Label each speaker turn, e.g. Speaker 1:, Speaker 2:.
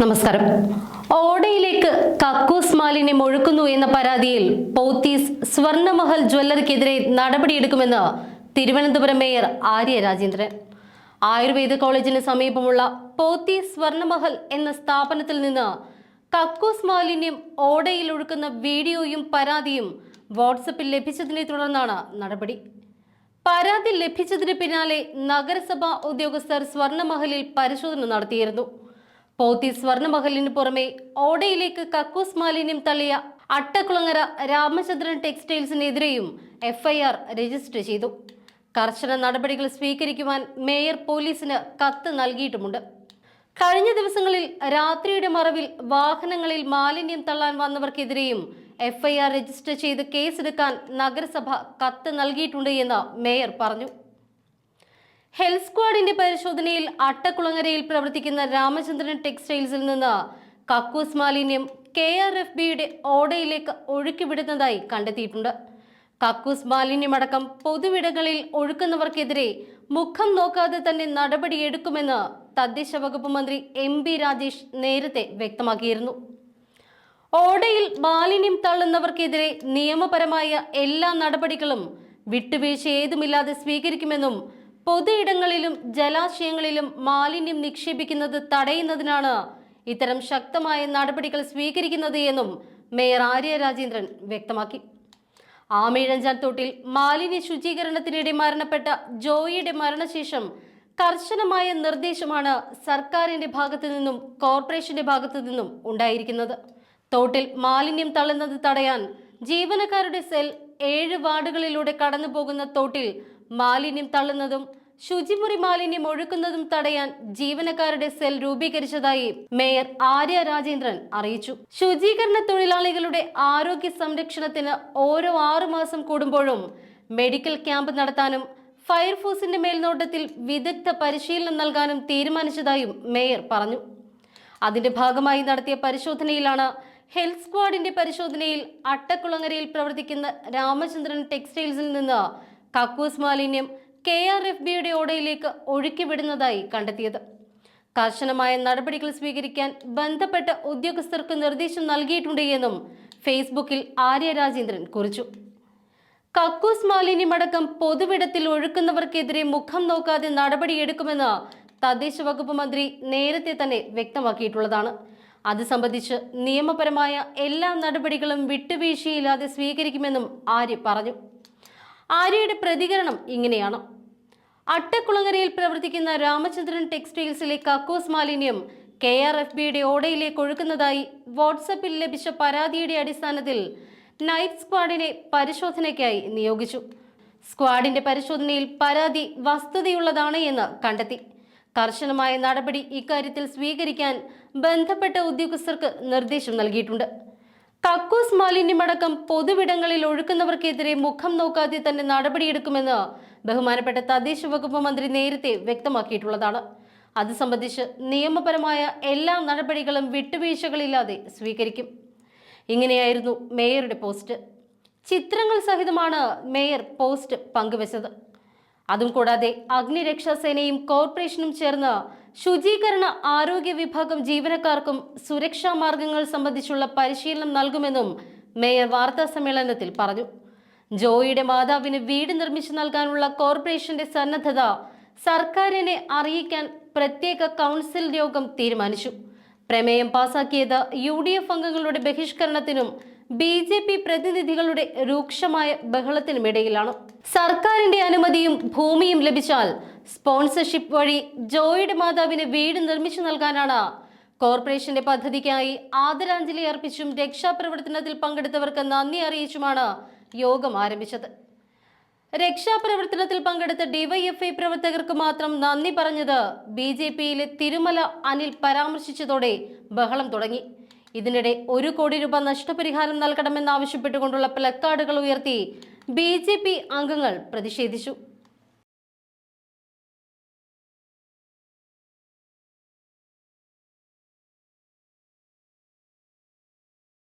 Speaker 1: നമസ്കാരം. ഓടയിലേക്ക് കക്കൂസ് മാലിന്യം ഒഴുക്കുന്നു എന്ന പരാതിയിൽ പൗത്തീസ് സ്വർണമഹൽ ജ്വല്ലറിക്കെതിരെ നടപടിയെടുക്കുമെന്ന് തിരുവനന്തപുരം മേയർ ആര്യ രാജേന്ദ്രൻ. ആയുർവേദ കോളേജിന് സമീപമുള്ള പോത്തീസ് സ്വർണമഹൽ എന്ന സ്ഥാപനത്തിൽ നിന്ന് കക്കൂസ് മാലിന്യം ഓടയിൽ ഒഴുക്കുന്ന വീഡിയോയും പരാതിയും വാട്സപ്പിൽ ലഭിച്ചതിനെ തുടർന്നാണ് നടപടി. പരാതി ലഭിച്ചതിന് പിന്നാലെ നഗരസഭാ ഉദ്യോഗസ്ഥർ സ്വർണമഹലിൽ പരിശോധന നടത്തിയിരുന്നു. പോത്തി സ്വർണമഹലിന് പുറമെ ഓടയിലേക്ക് കക്കൂസ് മാലിന്യം തള്ളിയ അട്ടക്കുളങ്ങര രാമചന്ദ്രൻ ടെക്സ്റ്റൈൽസിനെതിരെയും എഫ്ഐആർ രജിസ്റ്റർ ചെയ്തു. കർശന നടപടികൾ സ്വീകരിക്കുവാൻ മേയർ പോലീസിന് കത്ത് നൽകിയിട്ടുമുണ്ട്. കഴിഞ്ഞ ദിവസങ്ങളിൽ രാത്രിയുടെ മറവിൽ വാഹനങ്ങളിൽ മാലിന്യം തള്ളാൻ വന്നവർക്കെതിരെയും എഫ്ഐആർ രജിസ്റ്റർ ചെയ്ത് കേസെടുക്കാൻ നഗരസഭ കത്ത് നൽകിയിട്ടുണ്ട് എന്ന് മേയർ പറഞ്ഞു. ഹെൽത്ത് സ്ക്വാഡിന്റെ പരിശോധനയിൽ അട്ടക്കുളങ്ങരയിൽ പ്രവർത്തിക്കുന്ന രാമചന്ദ്രൻ ടെക്സ്റ്റൈൽസിൽ നിന്ന് കക്കൂസ് മാലിന്യം കെ ആർ എഫ് ബിയുടെ ഓടയിലേക്ക് ഒഴുക്കിവിടുന്നതായി കണ്ടെത്തിയിട്ടുണ്ട്. കക്കൂസ് മാലിന്യമടക്കം പൊതുവിടങ്ങളിൽ ഒഴുക്കുന്നവർക്കെതിരെ മുഖം നോക്കാതെ തന്നെ നടപടിയെടുക്കുമെന്ന് തദ്ദേശ വകുപ്പ് മന്ത്രി എം ബി രാജേഷ് നേരത്തെ വ്യക്തമാക്കിയിരുന്നു. ഓടയിൽ മാലിന്യം തള്ളുന്നവർക്കെതിരെ നിയമപരമായ എല്ലാ നടപടികളും വിട്ടുവീഴ്ച ഏതുമില്ലാതെ സ്വീകരിക്കുമെന്നും പൊതുയിടങ്ങളിലും ജലാശയങ്ങളിലും മാലിന്യം നിക്ഷേപിക്കുന്നത് തടയുന്നതിനാണ് ഇത്തരം ശക്തമായ നടപടികൾ സ്വീകരിക്കുന്നത് എന്നും മേയർ ആര്യ രാജേന്ദ്രൻ വ്യക്തമാക്കി. ആമീഴഞ്ചാൻ തോട്ടിൽ മാലിന്യ ശുചീകരണത്തിനിടെ മരണപ്പെട്ട ജോയിയുടെ മരണശേഷം കർശനമായ നിർദ്ദേശമാണ് സർക്കാരിന്റെ ഭാഗത്തു നിന്നും കോർപ്പറേഷന്റെ ഭാഗത്തു നിന്നും ഉണ്ടായിരിക്കുന്നത്. തോട്ടിൽ മാലിന്യം തള്ളുന്നത് തടയാൻ ജീവനക്കാരുടെ സെൽ ഏഴ് വാർഡുകളിലൂടെ കടന്നു പോകുന്ന തോട്ടിൽ മാലിന്യം തള്ളുന്നതും ശുചിമുറി മാലിന്യം ഒഴുക്കുന്നതും തടയാൻ ജീവനക്കാരുടെ സെൽ രൂപീകരിച്ചതായി മേയർ ആര്യ രാജേന്ദ്രൻ അറിയിച്ചു. ശുചീകരണ തൊഴിലാളികളുടെ ആരോഗ്യ സംരക്ഷണത്തിന് ഓരോ ആറു മാസം കൂടുമ്പോഴും മെഡിക്കൽ ക്യാമ്പ് നടത്താനും ഫയർഫോഴ്സിന്റെ മേൽനോട്ടത്തിൽ വിദഗ്ധ പരിശീലനം നൽകാനും തീരുമാനിച്ചതായും മേയർ പറഞ്ഞു. അതിന്റെ ഭാഗമായി നടത്തിയ പരിശോധനയിലാണ് ഹെൽത്ത് സ്ക്വാഡിന്റെ പരിശോധനയിൽ അട്ടക്കുളങ്ങരയിൽ പ്രവർത്തിക്കുന്ന രാമചന്ദ്രൻ ടെക്സ്റ്റൈൽസിൽ നിന്ന് കക്കൂസ് മാലിന്യം കെ ആർ എഫ് ബിയുടെ ഓടയിലേക്ക് ഒഴുക്കിവിടുന്നതായി കണ്ടെത്തിയത്. കർശനമായ നടപടികൾ സ്വീകരിക്കാൻ ബന്ധപ്പെട്ട ഉദ്യോഗസ്ഥർക്ക് നിർദ്ദേശം നൽകിയിട്ടുണ്ട് എന്നും ഫേസ്ബുക്കിൽ ആര്യ രാജേന്ദ്രൻ കുറിച്ചു. കക്കൂസ് മാലിന്യമടക്കം പൊതുവിടത്തിൽ ഒഴുക്കുന്നവർക്കെതിരെ മുഖം നോക്കാതെ നടപടിയെടുക്കുമെന്ന് തദ്ദേശ വകുപ്പ് മന്ത്രി നേരത്തെ തന്നെ വ്യക്തമാക്കിയിട്ടുള്ളതാണ്. അത് സംബന്ധിച്ച് നിയമപരമായ എല്ലാ നടപടികളും വിട്ടുവീഴ്ചയില്ലാതെ സ്വീകരിക്കുമെന്നും ആര്യ പറഞ്ഞു. ആര്യയുടെ പ്രതികരണം ഇങ്ങനെയാണ്. അട്ടക്കുളങ്ങരയിൽ പ്രവർത്തിക്കുന്ന രാമചന്ദ്രൻ ടെക്സ്റ്റൈൽസിലെ കക്കൂസ് മാലിന്യം കെ ആർ എഫ് ബിയുടെ ഓടയിലേക്ക് ഒഴുക്കുന്നതായി വാട്സപ്പിൽ ലഭിച്ച പരാതിയുടെ അടിസ്ഥാനത്തിൽ നൈറ്റ് സ്ക്വാഡിനെ പരിശോധനയ്ക്കായി നിയോഗിച്ചു. സ്ക്വാഡിന്റെ പരിശോധനയിൽ പരാതി വസ്തുതയുള്ളതാണ് എന്ന് കണ്ടെത്തി. കർശനമായ നടപടി ഇക്കാര്യത്തിൽ സ്വീകരിക്കാൻ ബന്ധപ്പെട്ട ഉദ്യോഗസ്ഥർക്ക് നിർദ്ദേശം നൽകിയിട്ടുണ്ട്. കക്കൂസ് മാലിന്യമടക്കം പൊതുവിടങ്ങളിൽ ഒഴുക്കുന്നവർക്കെതിരെ മുഖം നോക്കാതെ തന്നെ നടപടിയെടുക്കുമെന്ന് ബഹുമാനപ്പെട്ട തദ്ദേശ വകുപ്പ് മന്ത്രി നേരത്തെ വ്യക്തമാക്കിയിട്ടുള്ളതാണ്. അത് സംബന്ധിച്ച് നിയമപരമായ എല്ലാ നടപടികളും വിട്ടുവീഴ്ചകളില്ലാതെ സ്വീകരിക്കും. ഇങ്ങനെയായിരുന്നു മേയറുടെ പോസ്റ്റ്. ചിത്രങ്ങൾ സഹിതമാണ് മേയർ പോസ്റ്റ് പങ്കുവച്ചത്. അതും കൂടാതെ അഗ്നിരക്ഷാസേനയും കോർപ്പറേഷനും ചേർന്ന് ശുചീകരണ ആരോഗ്യ വിഭാഗം ജീവനക്കാർക്കും സുരക്ഷാ മാർഗങ്ങൾ സംബന്ധിച്ചുള്ള പരിശീലനം നൽകുമെന്നും മേയർ വാർത്താ സമ്മേളനത്തിൽ പറഞ്ഞു. ജോയിയുടെ മാതാവിന് വീട് നിർമ്മിച്ചു നൽകാനുള്ള കോർപ്പറേഷന്റെ സന്നദ്ധത സർക്കാരിനെ അറിയിക്കാൻ പ്രത്യേക കൗൺസിൽ യോഗം തീരുമാനിച്ചു. പ്രമേയം പാസാക്കിയത് യു ഡി എഫ് അംഗങ്ങളുടെ ബഹിഷ്കരണത്തിനും ബി ജെ പി പ്രതിനിധികളുടെ രൂക്ഷമായ ബഹളത്തിനുമിടയിലാണ്. സർക്കാരിന്റെ അനുമതിയും ഭൂമിയും ലഭിച്ചാൽ സ്പോൺസർഷിപ്പ് വഴി ജോയിഡ് മാതാവിന് വീട് നിർമ്മിച്ചു നൽകാനാണ്. കോർപ്പറേഷന്റെ പദ്ധതിക്കായി ആദരാഞ്ജലി അർപ്പിച്ചും രക്ഷാപ്രവർത്തനത്തിൽ പങ്കെടുത്തവർക്ക് നന്ദി അറിയിച്ചുമാണ് യോഗം ആരംഭിച്ചത്. രക്ഷാപ്രവർത്തനത്തിൽ പങ്കെടുത്ത ഡിവൈഎഫ്ഐ പ്രവർത്തകർക്ക് മാത്രം നന്ദി പറഞ്ഞത് ബി ജെ പിയിലെ തിരുമല അനിൽ പരാമർശിച്ചതോടെ ബഹളം തുടങ്ങി. ഇതിനിടെ ഒരു കോടി രൂപ നഷ്ടപരിഹാരം നൽകണമെന്നാവശ്യപ്പെട്ടുകൊണ്ടുള്ള പ്ലക്കാർഡുകൾ ഉയർത്തി ബി അംഗങ്ങൾ പ്രതിഷേധിച്ചു.